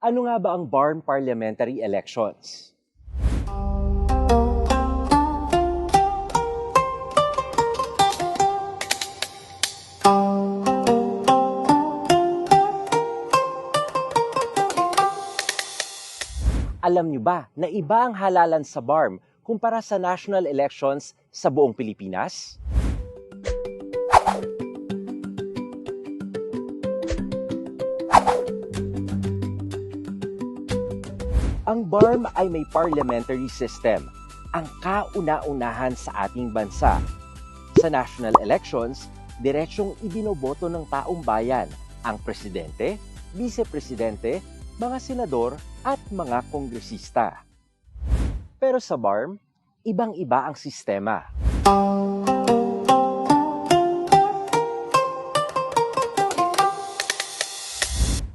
Ano nga ba ang BARM parliamentary elections? Alam nyo ba na iba ang halalan sa BARM kumpara sa national elections sa buong Pilipinas? Ang BARM ay may parliamentary system, ang kauna-unahan sa ating bansa. Sa national elections, diretsyong ibinoboto ng taong bayan ang presidente, vice-presidente, mga senador at mga kongresista. Pero sa BARM, ibang-iba ang sistema.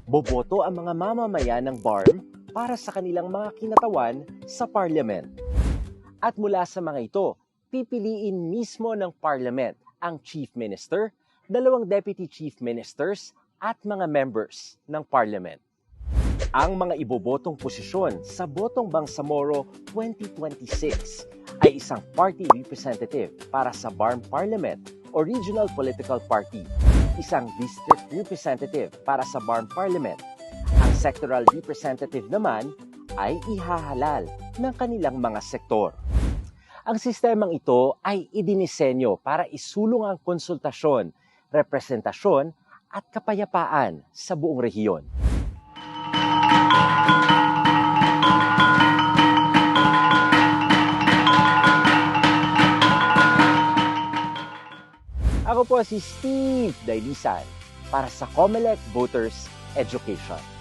Boboto ang mga mamamayan ng BARM para sa kanilang mga kinatawan sa parliament. At mula sa mga ito, pipiliin mismo ng parliament ang chief minister, dalawang deputy chief ministers at mga members ng parliament. Ang mga ibobotong posisyon sa Botong Bangsamoro 2026 ay isang party representative para sa BARM Parliament o Regional Political Party, isang district representative para sa BARM Parliament. Sectoral representative naman ay ihahalal ng kanilang mga sektor. Ang sistemang ito ay idinisenyo para isulong ang konsultasyon, representasyon at kapayapaan sa buong rehiyon. Ako po si Steve Dailisan para sa Comelec Voters Education.